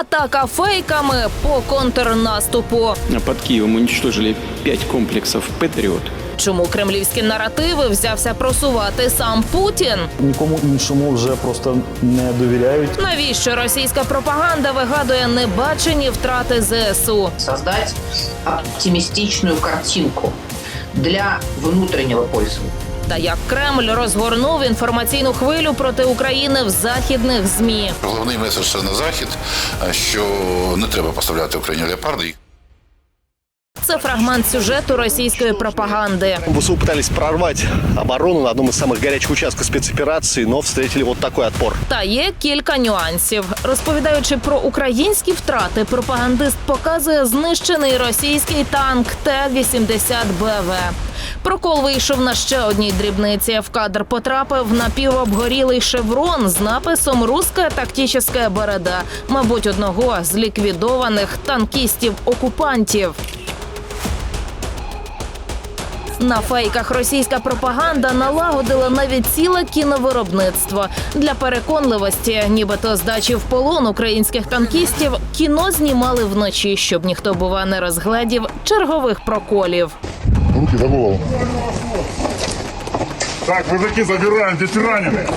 Атака фейками по контрнаступу. Под Киевом уничтожили пять комплексов «Патриот». Чому кремлівські наративи взявся просувати сам Путін? Нікому іншому вже просто не довіряють. Навіщо російська пропаганда вигадує небачені втрати ЗСУ? создать оптимистичную картинку для внутреннего пользования. Та як Кремль розгорнув інформаційну хвилю проти України в західних змі? Головний меседж на захід, що не треба поставляти Україні леопарди. Це фрагмент сюжету російської пропаганди. ВСУ пытались прорвать оборону на одном из самых горячих участков спецоперации, но встретили вот такой отпор. Та є кілька нюансів. Розповідаючи про українські втрати, пропагандист показує знищений російський танк Т-80БВ. Прокол вийшов на ще одній дрібниці. В кадр потрапив напівобгорілий шеврон з написом «Руська тактична борода», мабуть, одного з ліквідованих танкістів-окупантів. На фейках російська пропаганда налагодила навіть ціле кіновиробництво для переконливості, нібито здачі в полон українських танкістів. Кіно знімали вночі, щоб ніхто бува не розгледів чергових проколів. Руки за голову. Так, мужики, забираем, здесь ранены.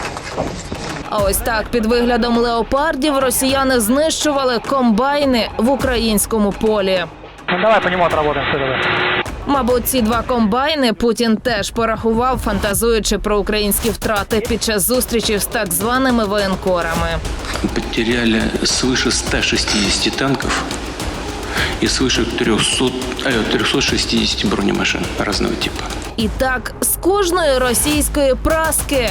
А ось так під виглядом леопардів росіяни знищували комбайни в українському полі. Ну давай по все давай. Мабуть, ці два комбайни Путін теж порахував, фантазуючи про українські втрати під час зустрічі з так званими воєнкорами. Потеряли свыше 160 танков и свыше 300, э, 360 бронемашин разного типа. І так з кожної російської праски.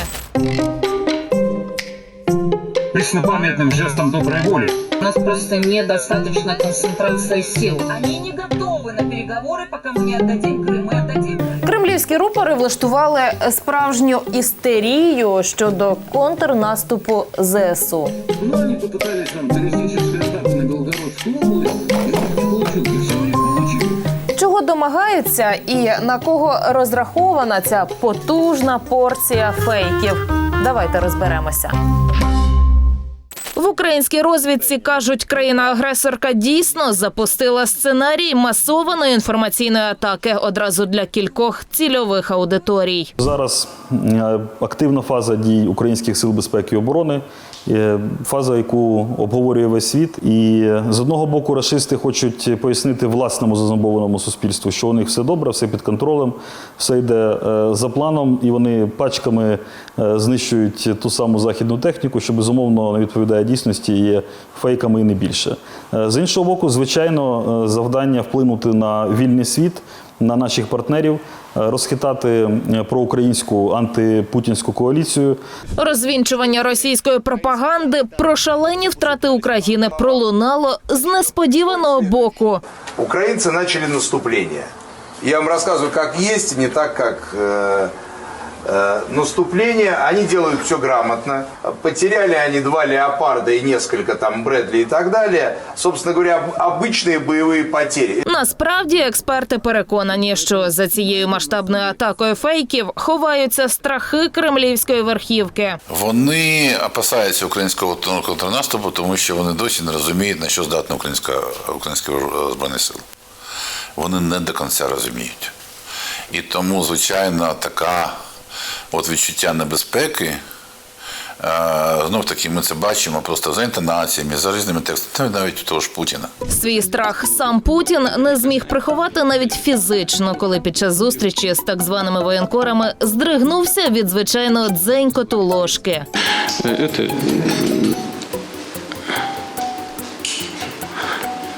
памятным жестом доброй воли У нас просто недостаточно концентрации сил. Они не готовы на переговоры, пока мы не отдадим Крым. Мы отдадим Крым. Кремлівські рупори влаштували справжню істерію щодо контрнаступу ЗСУ. Ну, они попытались там террористические атаки на Белгородскую область, и у них не получилось, и все у них получилось. Чого домагаються і на кого розрахована ця потужна порція фейків? Давайте розберемося. В українській розвідці кажуть, країна-агресорка дійсно запустила сценарій масованої інформаційної атаки одразу для кількох цільових аудиторій. Зараз е, активна фаза дій українських сил безпеки і оборони, фаза, яку обговорює весь світ. І з одного боку, рашисти хочуть пояснити власному зазомбованому суспільству, що у них все добре, все під контролем, все йде е, за планом, і вони пачками е, знищують ту саму західну техніку, що безумовно не відповідає дійсності, є фейками і не більше. Е, З іншого боку, звичайно, е, завдання вплинути на вільний світ, на наших партнерів, е, розхитати е, проукраїнську антипутінську коаліцію. Розвінчування російської пропаганди про шалені втрати України пролунало з несподіваного боку. Украинцы начали наступление. Я вам рассказываю, как есть, не так, как э, э, наступление. Они делают все грамотно. Потеряли они два леопарда и несколько там Брэдли и так далее. Собственно говоря, об- обычные боевые потери. Насправді експерти переконані, що за цією масштабною атакою фейків ховаються страхи кремлівської верхівки. Вони опасаються українського контрнаступу, тому що вони досі не розуміють, на що здатна українська українські е, збройні сили. Вони не до кінця розуміють. І тому, звичайно, така от відчуття небезпеки. Знов таки ми це бачимо просто за інтонаціями, за різними текстами, навіть у того ж Путіна. Свій страх сам Путін не зміг приховати навіть фізично, коли під час зустрічі з так званими воєнкорами здригнувся від звичайного дзенькоту ложки. Э,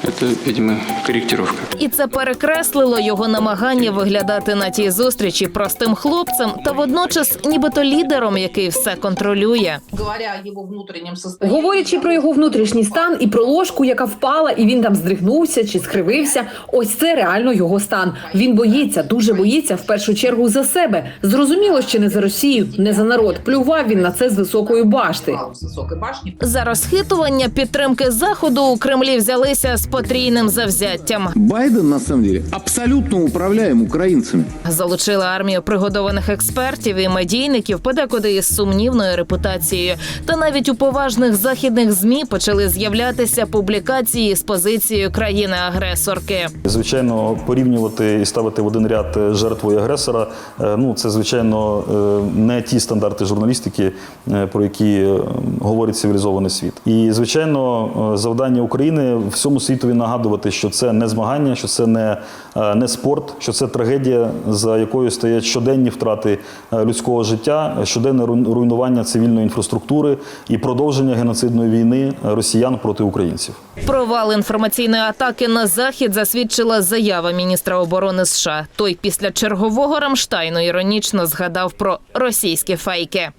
Это... м, Это, видимо, корректировка. І це перекреслило його намагання виглядати на тій зустрічі простим хлопцем та водночас нібито лідером, який все контролює. Говоря о его внутреннем состоянии. Говорячи про його внутрішній стан і про ложку, яка впала, і він там здригнувся чи скривився. Ось це реально його стан. Він боїться, дуже боїться в першу чергу за себе. Зрозуміло, що не за Росію, не за народ. Плював він на це з високої башти. С высокой башни. За розхитування підтримки заходу у Кремлі взялися з потрійним завзяттям. Байден, на самом деле, абсолютно управляем украинцами. Залучили армію пригодованих експертів і медійників, подекуди із сумнівною репутацією. Та навіть у поважних західних змі почали з'являтися публікації з позицією країни-агресорки. Звичайно, порівнювати і ставити в один ряд е, жертву і агресора. е, Ну це звичайно е, не ті стандарти журналістики, про які говорить цивілізований світ. І звичайно, завдання України всьому світові нагадувати, що це не змагання, що це не, е, не спорт, що це трагедія, за якою стоять щоденні втрати е, людського життя, щоденне руйнування цивільної інфраструктури і продовження геноцидної війни росіян проти українців. Провал інформаційної атаки на захід засвідчила заява міністра оборони США. Той після чергового Рамштайну іронічно згадав про російські фейки.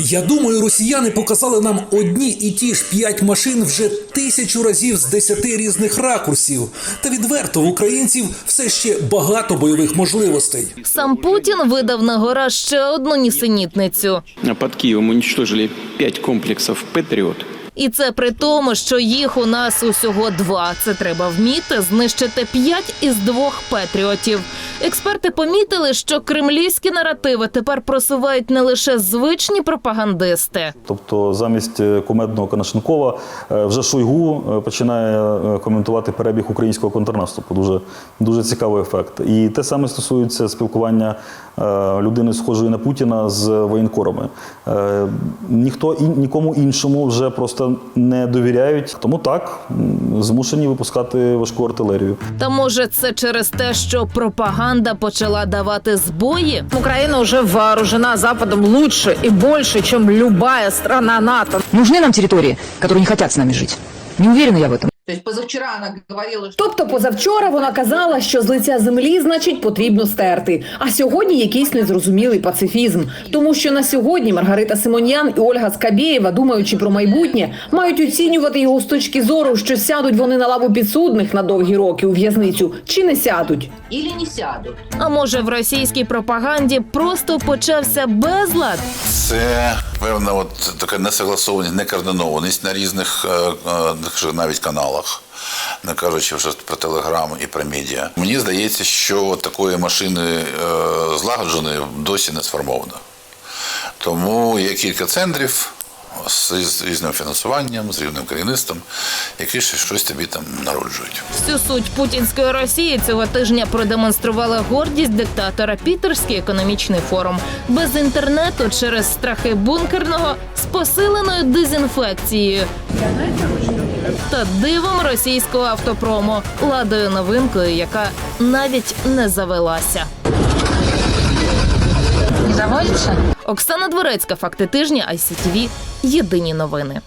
Я думаю, росіяни показали нам одні і ті ж п'ять машин вже тисячу разів з десяти різних ракурсів. Та відверто в українців все ще багато бойових можливостей. Сам Путін видав на гора ще одну нісенітницю. Під Києвом Киевом уничтожили пять комплексов «Патриот». І це при тому, що їх у нас усього два. Це треба вміти знищити п'ять із двох патріотів. Експерти помітили, що кремлівські наративи тепер просувають не лише звичні пропагандисти. Тобто замість е, кумедного Конашенкова е, вже Шойгу е, починає коментувати перебіг українського контрнаступу. Дуже, дуже цікавий ефект. І те саме стосується спілкування людини, схожої на Путіна з воєнкорами. Ніхто нікому іншому вже просто не довіряють. Тому так м, змушені випускати важку артилерію. Та може це через те, що пропаганда почала давати збої? Україна вже вооружена Западом лучше і більше, ніж любая страна НАТО. Нужны нам территории, которые не хотят с нами жить? Не уверена я в этом. То есть позавчера она говорила, что Тобто позавчора вона казала, що з лиця землі значить потрібно стерти. А сьогодні якийсь незрозумілий пацифізм. Тому що на сьогодні Маргарита Симоньян і Ольга Скабєєва, думаючи про майбутнє, мають оцінювати його з точки зору, що сядуть вони на лаву підсудних на довгі роки у в'язницю, чи не сядуть. или не сядут. А може в російській пропаганді просто почався безлад? Це певна от така несогласованість, некоординованість на різних е, е, навіть каналах. Не кажучи вже про телеграм і про медіа. Мені здається, що такої машини е, злагодженої досі не сформовано. Тому є кілька центрів з, різним фінансуванням, з рівним керівництвом, які ще щось тобі там народжують. Всю суть путінської Росії цього тижня продемонструвала гордість диктатора Пітерський економічний форум без інтернету через страхи бункерного з посиленою дезінфекцією. Та дивом російського автопрому, ладою новинкою, яка навіть не завелася. Не заводится? Оксана Дворецька, факти тижня, ICTV, Єдині новини.